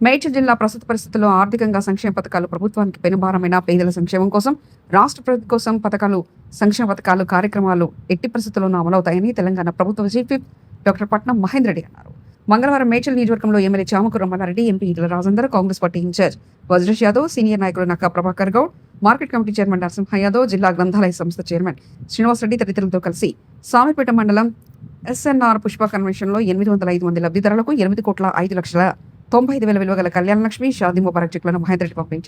మేడ్చల్ జిల్లా ప్రస్తుత పరిస్థితుల్లో ఆర్థికంగా సంక్షేమ పథకాలు ప్రభుత్వానికి పెనుభారమైన పేదల సంక్షేమం కోసం రాష్ట్ర ప్రభుత్వం కోసం పథకాలు సంక్షేమ పథకాలు కార్యక్రమాలు ఎట్టి పరిస్థితుల్లోనూ అమలవుతాయని తెలంగాణ ప్రభుత్వ చీఫ్ డాక్టర్ పట్నం మహేందర్ రెడ్డి అన్నారు. మంగళవారం మేడ్చల్ నియోజకవర్గంలో MLA Chamaku Ramana Reddy MP Etela Rajender Congress party in charge Vajresh Yadav senior నాయకులు Nakka Prabhakar Goud market committee chairman Narasimha Yadav జిల్లా గ్రంథాలయ సంస్థ చైర్మన్ శ్రీనివాసరెడ్డి తదితరులతో కలిసి సామిపేట మండలం ఎస్ఎన్ఆర్ పుష్ప కన్వెన్షన్లో ఎనిమిది వందల ఐదు మంది లబ్ధిదారులకు ఎనిమిది కోట్ల ఐదు లక్షల తొంభై ఐదు వేల విలువ గల కళ్యాణ లక్ష్మి ముబారక్ చెక్లను మహేందర్ రెడ్డి పంపిణీ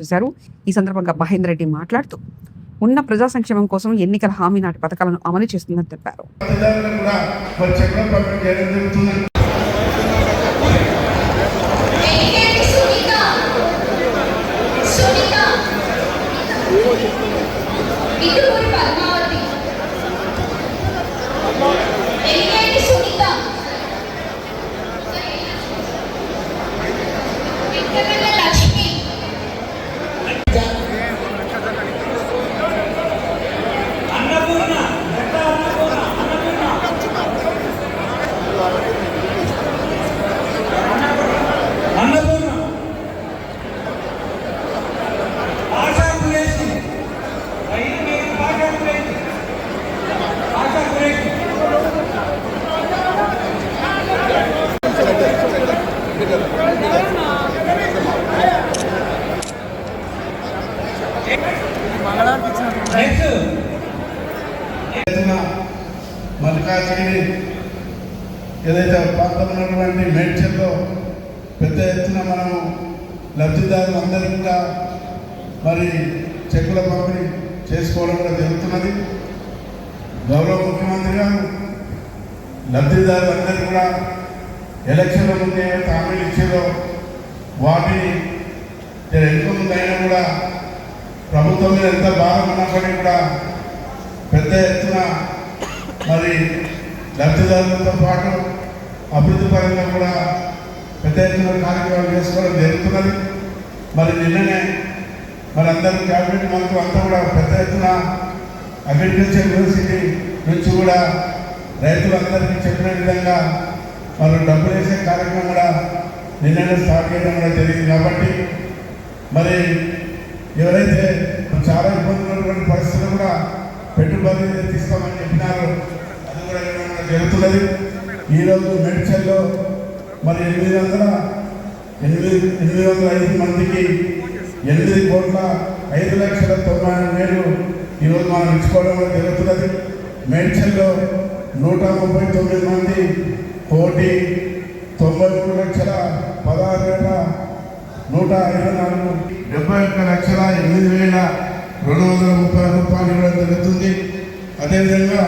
ఈ సందర్భంగా మహేందర్ రెడ్డి మాట్లాడుతూ ఉన్న ప్రజా సంక్షేమం కోసం ఎన్నికల హామీ నాటి పథకాలను అమలు చేస్తుందని తెలిపారు. లబ్ధిదారులకు deben la ఏదైతే ప్రాంతంలో ఉన్నటువంటి మేడ్చల్లో పెద్ద ఎత్తున మనము లబ్ధిదారులు అందరూ కూడా మరి చెక్కుల పంపిణీ చేసుకోవడం కూడా జరుగుతున్నది. గౌరవ ముఖ్యమంత్రి గారు లబ్ధిదారులందరూ కూడా ఎలక్షన్ల ముందు ఏవైతే హామీలు ఇచ్చేదో వాటిని ఎంతో అయినా కూడా ప్రభుత్వం మీద ఎంత భారం ఉన్నప్పటికీ కూడా పెద్ద ఎత్తున మరి లబ్ధిదారులతో పాటు అభివృద్ధి పరంగా కూడా పెద్ద ఎత్తున కార్యక్రమాలు చేసుకోవడం జరుగుతున్నది. మరి నిన్ననే మరి అందరూ క్యాబినెట్ మంత్రులు అంతా కూడా పెద్ద ఎత్తున అగ్రికల్చర్ యూనివర్సిటీ నుంచి కూడా రైతులందరికీ చెప్పిన విధంగా వాళ్ళు డబ్బులు వేసే కార్యక్రమం కూడా నిన్ననే స్టార్ట్ చేయడం కూడా జరిగింది కాబట్టి మరి ఎవరైతే చాలా ఇబ్బందులు ఉన్నటువంటి పరిస్థితులు కూడా పెట్టుబడి తీసుకోమని చెప్పినారు కూడా ఇక్కడ జరుగుతున్నది. ఈరోజు మేడ్చల్లో మరి ఎనిమిది వందల ఎనిమిది ఎనిమిది వందల ఐదు మందికి ఎనిమిది కోట్ల ఐదు లక్షల తొంభై వేలు ఈరోజు మనం ఇచ్చుకోవడం జరుగుతున్నది. మెడిసిన్లో నూట ముప్పై తొమ్మిది మంది కోటి తొంభై మూడు లక్షల పదహారు వేల నూట ఇరవై నాలుగు డెబ్బై ఒక్క లక్షల ఎనిమిది వేల రెండు వందల ముప్పై రూపాయలు ఇవ్వడం జరుగుతుంది. అదేవిధంగా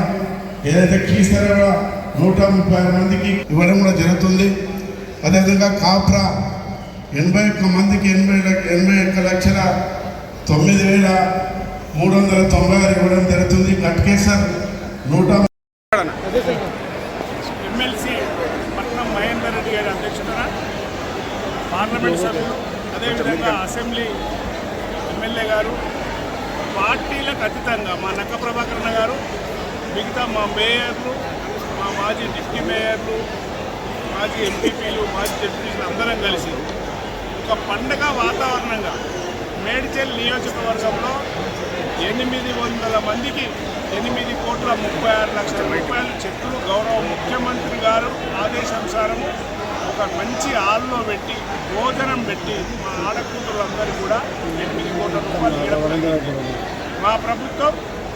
ఏదైతే కీసర నూట ముప్పై ఆరు మందికి ఇవ్వడం కూడా జరుగుతుంది. అదేవిధంగా కాప్రా ఎనభై ఒక్క మందికి ఎనభై ఎనభై ఒక్క లక్షల తొమ్మిది వేల మూడు వందల తొంభై ఆరు ఇవ్వడం జరుగుతుంది. కట్కేసర్ నూట ఎమ్మెల్సీ పట్నం మహేందర్ రెడ్డి గారి అధ్యక్షతన పార్లమెంట్ సభ్యులు అదేవిధంగా అసెంబ్లీ ఎమ్మెల్యే గారు పార్టీలకు అతీతంగా మా నక్క ప్రభాకరణ గారు మిగతా మా మేయర్లు మా మాజీ డిప్యూటీ మేయర్లు మాజీ ఎంపీపీలు మాజీ డిప్యూటీలు అందరం కలిసి ఒక పండగ వాతావరణంగా మేడ్చల్ నియోజకవర్గంలో ఎనిమిది వందల మందికి ఎనిమిది కోట్ల ముప్పై ఆరు లక్షల రూపాయలు చెక్కులు గౌరవ ముఖ్యమంత్రి గారు ఆదేశానుసారం ఒక మంచి హాల్లో పెట్టి భోజనం పెట్టి మా ఆడకూతులందరూ కూడా ఎనిమిది కోట్ల రూపాయలు మా ప్రభుత్వం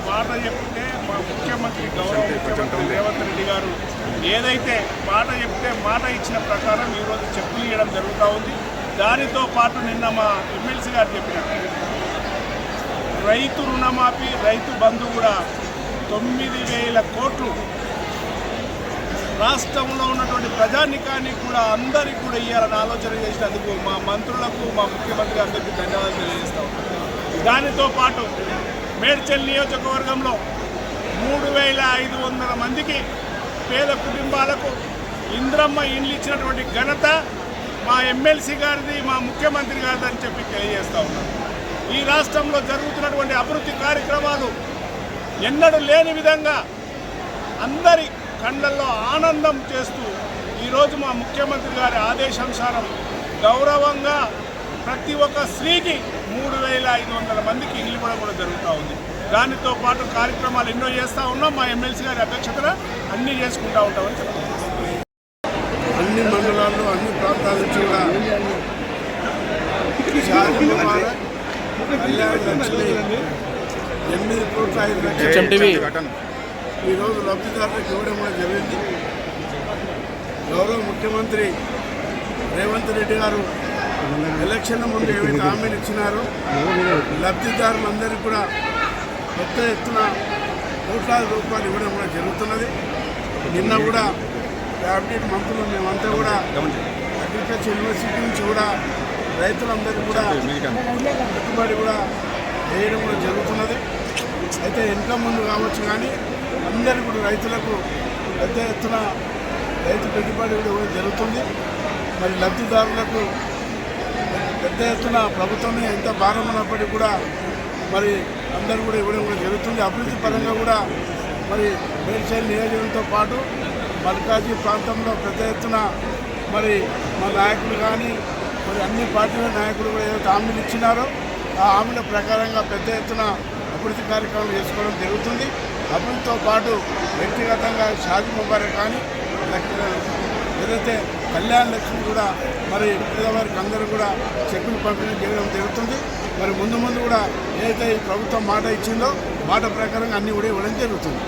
మాట చెప్తే మా ముఖ్యమంత్రి గౌరవ ముఖ్యమంత్రి రేవంత్ రెడ్డి గారు ఏదైతే మాట చెప్తే మాట ఇచ్చిన ప్రకారం ఈరోజు చెప్పులు ఇవ్వడం జరుగుతూ ఉంది. దానితో పాటు నిన్న మా ఎమ్మెల్సీ గారు చెప్పినట్టు రైతు రుణమాఫీ రైతు బంధు కూడా తొమ్మిది వేల కోట్లు. రాష్ట్రంలో ఉన్నటువంటి ప్రజానికానికి కూడా అందరికీ కూడా ఇవ్వాలని ఆలోచన చేసినందుకు మా మంత్రులకు మా ముఖ్యమంత్రి అందరికీ ధన్యవాదాలు తెలియజేస్తాం దానితో పాటు మేడ్చల్ నియోజకవర్గంలో మూడు వేల ఐదు వందల మందికి పేద కుటుంబాలకు ఇంద్రమ్మ ఇండ్లు ఇచ్చినటువంటి ఘనత మా ఎమ్మెల్సీ గారిది మా ముఖ్యమంత్రి గారిది అని చెప్పి తెలియజేస్తా ఉన్నాం. ఈ రాష్ట్రంలో జరుగుతున్నటువంటి అభివృద్ధి కార్యక్రమాలు ఎన్నడూ లేని విధంగా అందరి కళ్ళల్లో ఆనందం చేస్తూ ఈరోజు మా ముఖ్యమంత్రి గారి ఆదేశానుసారం గౌరవంగా ప్రతి ఒక్క స్త్రీకి మూడు వేల ఐదు వందల మందికి ఇల్లు కూడా కూడా జరుగుతూ ఉంది. దానితో పాటు కార్యక్రమాలు ఎన్నో చేస్తూ ఉన్నాం. మా ఎమ్మెల్సీ గారి అధ్యక్షతన అన్నీ చేసుకుంటూ ఉంటామని చెప్తాం అన్ని మండలాల్లో అన్ని ప్రాంతాల నుంచి కూడా ఎనిమిది కోట్ల ఐదు లక్షలు ఈరోజు లబ్ధిదారులకు ఇవ్వడం కూడా జరిగింది. గౌరవ ముఖ్యమంత్రి రేవంత్ రెడ్డి గారు ఎలక్షన్ ముందు ఏవైతే హామీలు ఇచ్చినారో లబ్ధిదారులందరికీ కూడా పెద్ద ఎత్తున కోట్లాది రూపాయలు ఇవ్వడం కూడా జరుగుతున్నది. నిన్న కూడా క్యాబినెట్ మంత్రులు మేమంతా కూడా అగ్రికల్చర్ యూనివర్సిటీ నుంచి కూడా రైతులందరికీ కూడా పెట్టుబడి కూడా వేయడం కూడా జరుగుతున్నది. అయితే వెనుక ముందు కావచ్చు కానీ అందరికీ కూడా రైతులకు పెద్ద ఎత్తున రైతు పెట్టుబడి కూడా జరుగుతుంది. మరి లబ్ధిదారులకు పెద్ద ఎత్తున ప్రభుత్వమే ఎంత భారం ఉన్నప్పటికీ కూడా మరి అందరూ కూడా ఇవ్వడం కూడా జరుగుతుంది. అభివృద్ధి పరంగా కూడా మరి మేడ్చల్ నియోజకవర్గంతో పాటు మల్కాజీ ప్రాంతంలో పెద్ద ఎత్తున మరి మా నాయకులు కానీ మరి అన్ని పార్టీల నాయకులు కూడా ఏదైతే హామీలు ఇచ్చినారో ఆ హామీల ప్రకారంగా పెద్ద ఎత్తున అభివృద్ధి కార్యక్రమం చేసుకోవడం జరుగుతుంది. అభివృద్ధితో పాటు వ్యక్తిగతంగా షాజీ ముబారక్ కానీ ఏదైతే కళ్యాణ లక్ష్మి కూడా మరి పేదవారికి అందరూ కూడా చెక్కులు పంపిణీ చేయడం జరుగుతుంది. మరి ముందు ముందు కూడా ఏదైతే ఈ ప్రభుత్వం మాట ఇచ్చిందో మాట ప్రకారంగా అన్ని కూడా ఇవ్వడం జరుగుతుంది.